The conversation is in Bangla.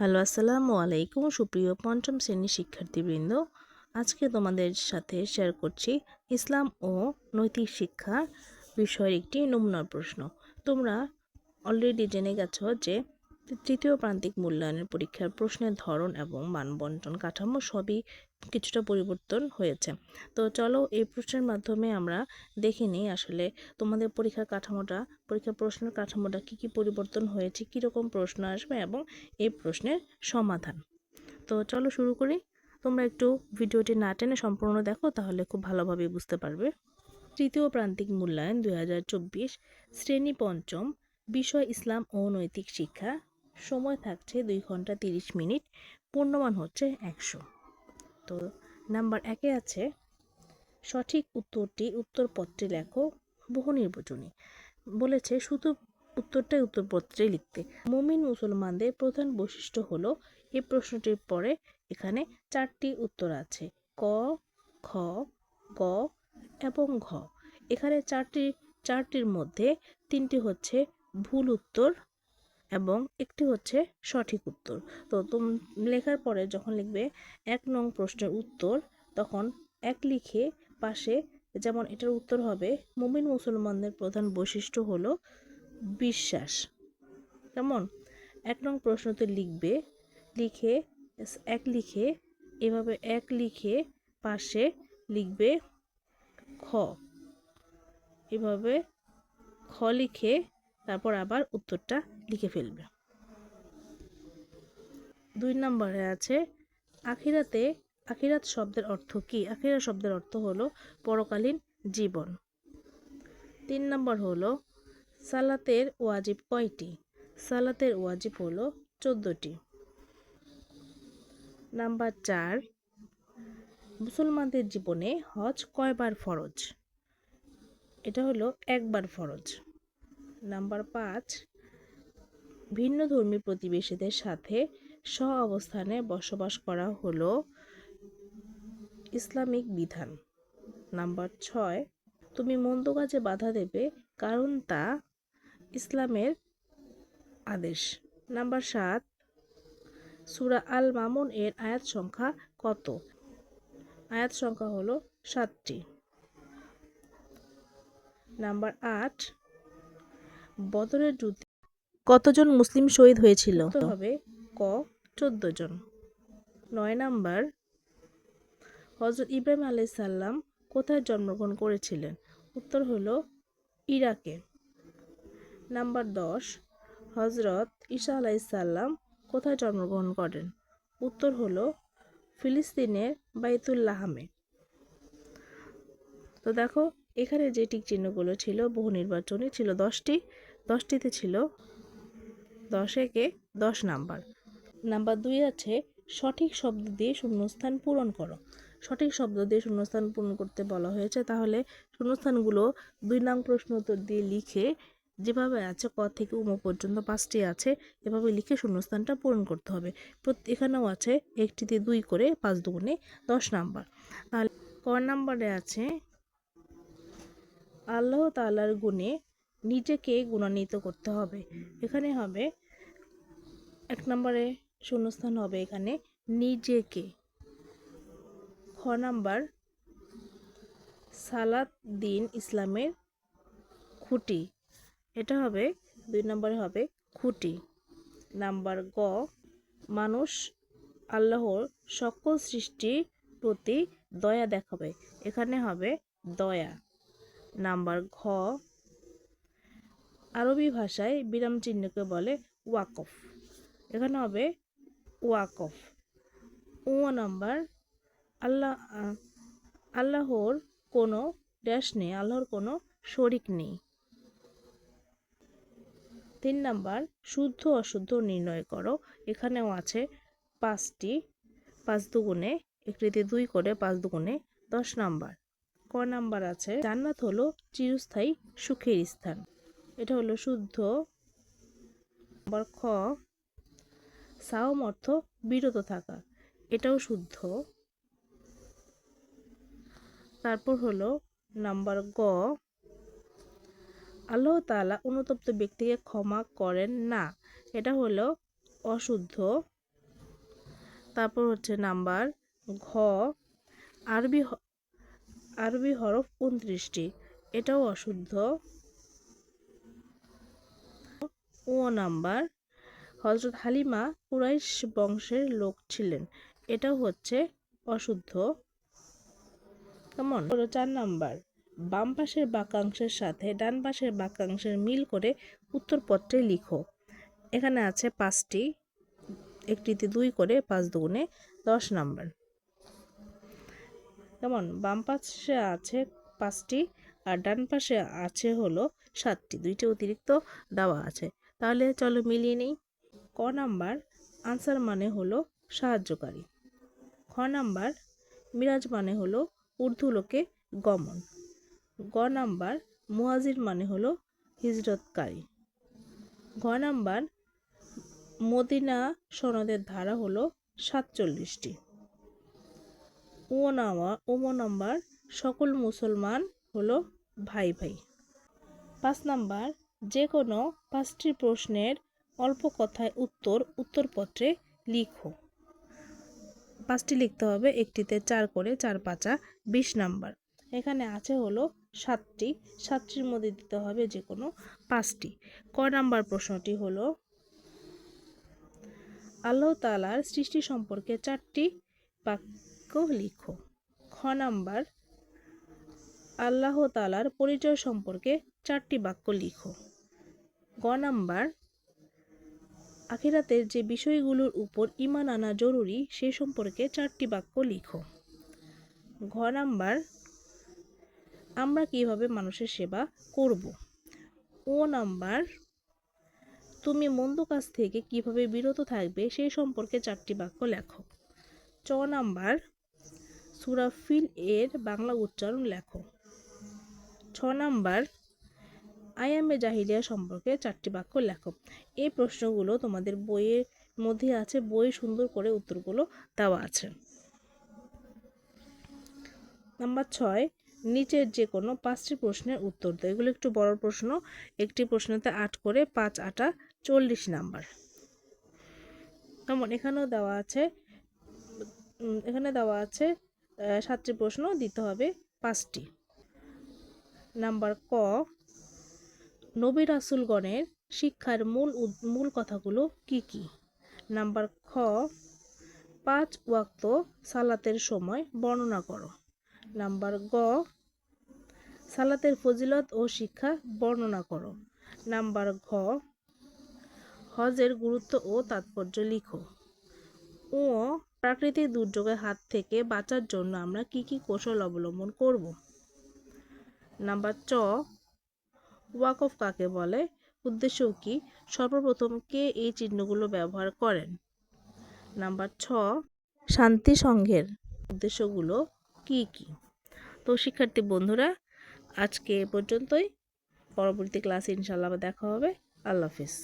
হ্যালো, আসসালামু আলাইকুম। সুপ্রিয় পঞ্চম শ্রেণির শিক্ষার্থীবৃন্দ, আজকে তোমাদের সাথে শেয়ার করছি ইসলাম ও নৈতিক শিক্ষা বিষয়ের একটি নমুনার প্রশ্ন। তোমরা অলরেডি জেনে গেছো যে তৃতীয় প্রান্তিক মূল্যায়নের পরীক্ষার প্রশ্নের ধরন এবং মানবন্টন কাঠামো সবই কিছুটা পরিবর্তন হয়েছে। তো চলো এই প্রশ্নের মাধ্যমে আমরা দেখে নিই আসলে তোমাদের পরীক্ষার কাঠামোটা, পরীক্ষার প্রশ্নের কাঠামোটা কী কী পরিবর্তন হয়েছে, কীরকম প্রশ্ন আসবে এবং এই প্রশ্নের সমাধান। তো চলো শুরু করি। তোমরা একটু ভিডিওটি না টেনে সম্পূর্ণ দেখো, তাহলে খুব ভালোভাবে বুঝতে পারবে। তৃতীয় প্রান্তিক মূল্যায়ন দুই শ্রেণি পঞ্চম, বিষয় ইসলাম ও নৈতিক শিক্ষা সময় থাকছে দুই ঘণ্টা তিরিশ মিনিট, পূর্ণমান হচ্ছে একশো। তো নাম্বার একে আছে, সঠিক উত্তরটি উত্তরপত্রে লেখো, বহু নির্বাচনী। বলেছে, শুধু উত্তরটাই উত্তরপত্রে লিখতে। মুমিন মুসলমানদের প্রধান বৈশিষ্ট্য হলো, এই প্রশ্নটির পরে এখানে চারটি উত্তর আছে। ক, খ, গ এবং ঘ। এখানে চারটি, চারটির মধ্যে তিনটি হচ্ছে ভুল উত্তর এবং একটি হচ্ছে সঠিক উত্তর। তো তোম লেখার পরে যখন লিখবে এক নং প্রশ্নের উত্তর, তখন এক লিখে পাশে যেমন এটার উত্তর হবে, মুমিন মুসলমানদের প্রধান বৈশিষ্ট্য হলো বিশ্বাস। কেমন? এক নং প্রশ্নতে লিখবে, লিখে এক লিখে, এভাবে এক লিখে পাশে লিখবে খ। এভাবে খ লিখে তারপর আবার উত্তরটা লিখে ফেলবে। দুই নম্বরে আছে, আখিরাতে, আখিরাত শব্দের অর্থ কি? আখিরাত শব্দের অর্থ হলো পরকালীন জীবন। তিন নম্বর হলো, সালাতের ওয়াজিব কয়টি? সালাতের ওয়াজিব হলো চোদ্দোটি। নাম্বার চার, মুসলমানদের জীবনে হজ কয়বার ফরজ? এটা হলো একবার ফরজ। নাম্বার পাঁচ, ভিন্ন ধর্মী প্রতিবেশীদের সাথে সহ অবস্থানে বসবাস করা হলো ইসলামিক বিধান। নাম্বার ছয়, তুমি মন্দ কাজে বাধা দেবে কারণ তা ইসলামের আদেশ। নাম্বার সাত, সুরা আল মামুন এর আয়াত সংখ্যা কত? আয়াত সংখ্যা হলো সাতটি। নাম্বার আট বদরের যুদ্ধে কতজন মুসলিম শহীদ হয়েছিল? হবে ক চোদ্দ জন। নয় নাম্বার হজরত ইব্রাহিম আলাইসাল্লাম কোথায় জন্মগ্রহণ করেছিলেন? উত্তর হলো ইরাকে। নাম্বার দশ হজরত ঈসা আলাইসাল্লাম কোথায় জন্মগ্রহণ করেন? উত্তর হলো ফিলিস্তিনের বাইতুল্লাহামে তো দেখো এখানে যে টিক চিহ্নগুলো ছিল, বহু নির্বাচনী ছিল দশটি, দশটিতে ছিল দশ একে দশ নাম্বার। নাম্বার দুই আছে, সঠিক শব্দ দিয়ে শূন্যস্থান পূরণ করো। সঠিক শব্দ দিয়ে শূন্যস্থান পূরণ করতে বলা হয়েছে, তাহলে শূন্যস্থানগুলো দুই নাম প্রশ্ন উত্তর দিয়ে লিখে যেভাবে আছে, ক থেকে উম পর্যন্ত পাঁচটি আছে, এভাবে লিখে শূন্যস্থানটা পূরণ করতে হবে। এখানেও আছে, একটিতে দুই করে পাঁচ দুগুণে দশ নাম্বার। তাহলে ক নাম্বারে আছে আল্লাহ তালার গুণে নিজেকে গুণান্বিত করতে হবে। এখানে হবে, এক নম্বরে শূন্যস্থান হবে এখানে, নিজেকে। খ নাম্বার, সালাত দিন ইসলামের খুঁটি। এটা হবে, দুই নম্বরে হবে খুঁটি। নাম্বার গ, মানুষ আল্লাহর সকল সৃষ্টির প্রতি দয়া দেখাবে। এখানে হবে দয়া। নাম্বার ঘ। আরবি ভাষায় বিরাম চিহ্নকে বলে ওয়াকফ। এখানে হবে ওয়াকফ। ও নাম্বার। আল্লাহ, আল্লাহর কোনো ড্যাশ নেই, আল্লাহর কোনো শরিক নেই। তিন নাম্বার, শুদ্ধ অশুদ্ধ নির্ণয় করো। এখানেও আছে পাঁচটি, পাঁচ দুগুণে, একটিতে দুই করে পাঁচ দুগুণে দশ নাম্বার। ক নাম্বার আছে, জান্নাত হলো চিরস্থায়ী সুখের স্থান। এটা হলো শুদ্ধ। নাম্বার খ, সাওম অর্থ বিরত থাকা। এটাও শুদ্ধ। তারপর হলো নাম্বার গ, আল্লাহ তালা অনুতপ্ত ব্যক্তিকে ক্ষমা করেন না। এটা হলো অশুদ্ধ। তারপর হচ্ছে নাম্বার ঘ, আরবি আরবি হরফ উনত্রিশটি। এটাও অশুদ্ধ। ও নাম্বার। হজরত হালিমা কুরাইশ বংশের লোক ছিলেন। এটাও হচ্ছে অশুদ্ধ। কেমন? হলো চার নাম্বার। বাম পাশের বাক্যাংশের সাথে ডান পাশের বাক্যাংশের মিল করে উত্তরপত্রে লিখো। এখানে আছে পাঁচটি। একটিতে দুই করে পাঁচ দুগুণে দশ নাম্বার। কেমন বাম পাশে আছে পাঁচটি আর ডান পাশে আছে হলো সাতটি। দুইটি অতিরিক্ত দেওয়া আছে। তাহলে চলো মিলিয়ে নেই। ক নাম্বার, আনসার মানে হলো সাহায্যকারী। খ নাম্বার, মিরাজ মানে হলো ঊর্ধ্ব লোকে গমন। গ নাম্বার মুহাজির মানে হলো হিজরতকারী। ঘ নাম্বার, মদিনা সনদের ধারা হলো সাতচল্লিশটি। ও নামা নাম্বার, সকল মুসলমান হলো ভাই ভাই। পাঁচ নাম্বার, যে কোনো পাঁচটি প্রশ্নের অল্প কথায় উত্তর উত্তরপত্রে লিখো। পাঁচটি লিখতে হবে, একটিতে চার করে, চার পাঁচা, বিশ নাম্বার। এখানে আছে হলো সাতটি, সাতটির মধ্যে দিতে হবে যে কোনো পাঁচটি। ক নাম্বার প্রশ্নটি হলো, আল্লাহ তালার সৃষ্টি সম্পর্কে চারটি বাক্য লিখো। খ নাম্বার, আল্লাহ তালার পরিচয় সম্পর্কে চারটি বাক্য লিখো। গ নাম্বার, আখিরাতের যে বিষয়গুলোর উপর ইমান আনা জরুরি সে সম্পর্কে চারটি বাক্য লিখো। ঘ নাম্বার, আমরা কীভাবে মানুষের সেবা করব? ও নাম্বার, তুমি মন্দ কাজ থেকে কীভাবে বিরত থাকবে সেই সম্পর্কে চারটি বাক্য লেখো। চ নাম্বার সুরাফিল এর বাংলা উচ্চারণ লেখো। ছ নাম্বার আয়ামে জাহিলিয়া সম্পর্কে চারটি বাক্য লেখো। এই প্রশ্নগুলো তোমাদের বইয়ের মধ্যে আছে, বই সুন্দর করে উত্তরগুলো দেওয়া আছে। নাম্বার ছয়, নিচের যে কোনো পাঁচটি প্রশ্নের উত্তর দাও। এগুলো একটু বড় প্রশ্ন, একটি প্রশ্নতে আট করে পাঁচ আটা চল্লিশ নাম্বার। যেমন এখানেও দেওয়া আছে এখানে দেওয়া আছে সাতটি প্রশ্ন দিতে হবে, পাঁচটি। নাম্বার ক, নবী রাসুলগণের শিক্ষার মূল মূল কথাগুলো কি কি? নাম্বার খ, পাঁচ ওয়াক্ত সালাতের সময় বর্ণনা করো। নাম্বার গ, সালাতের ফজিলত ও শিক্ষা বর্ণনা করো। নাম্বার ঘ, হজের গুরুত্ব ও তাৎপর্য লিখো। ও প্রাকৃতিক দুর্যোগের হাত থেকে বাঁচার জন্য আমরা কি কি কৌশল অবলম্বন করব? নাম্বার চ, ওয়াকফ কাকে বলে? উদ্দেশ্য কি? সর্বপ্রথম কে এই চিহ্নগুলো ব্যবহার করেন? নাম্বার ছ, শান্তি সংঘের উদ্দেশ্যগুলো কি কি? তো শিক্ষার্থী বন্ধুরা, আজকে এ পর্যন্তই। পরবর্তী ক্লাসে ইনশাল্লাহ দেখা হবে। আল্লাহ হাফিজ।